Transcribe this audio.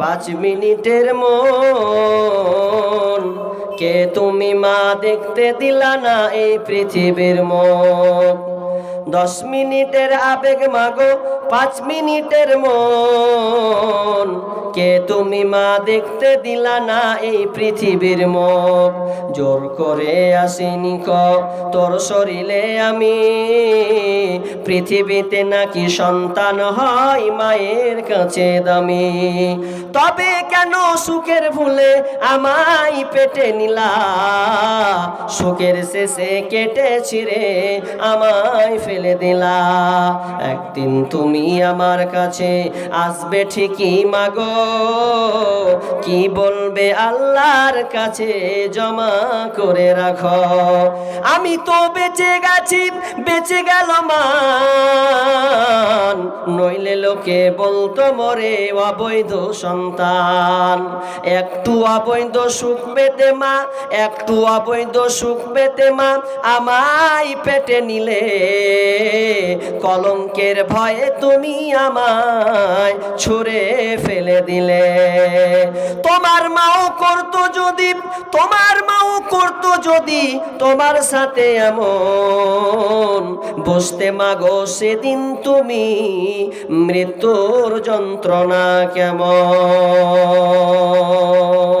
পাঁচ মিনিটের মন। কে তুমি মা দেখতে দিলা না এই পৃথিবীর মন? দশ মিনিটের আবেগ মাগো, পাঁচ মিনিটের মন। কে তুমি মা দেখতে দিলা না এই পৃথিবীর মুখ? জোর করে আসিনি ক তোর শরীরে আমি। পৃথিবীতে নাকি সন্তান হয় মায়ের কাছে দামি। তবে কেন সুখের ভুলে আমায় পেটে নিলা? সুখের শেষে কেটে ছিঁড়ে আমায় ফেলে দিলা। একদিন তুমি আমার কাছে আসবে ঠিকই মাগো। কি বলবে আল্লাহর কাছে জমা করে রাখো। আমি তো বেঁচে গেছি, বেঁচে গেল মান নইলে লোকে বলতো, মরে অবৈধ সন্তান। একটু অবৈধ সুখ পেতে মা, একটু অবৈধ সুখ পেতে মা, আমায় পেটে নিলে। কলঙ্কের ভয়ে তুমি আমায় ছুঁড়ে ফেলে দিলে। তোমার মাও করতো যদি, তোমার মাও করতো যদি, তোমার সাথে এমন বসতে মাগো সেদিন তুমি মৃত্যুর যন্ত্রণা কেমন?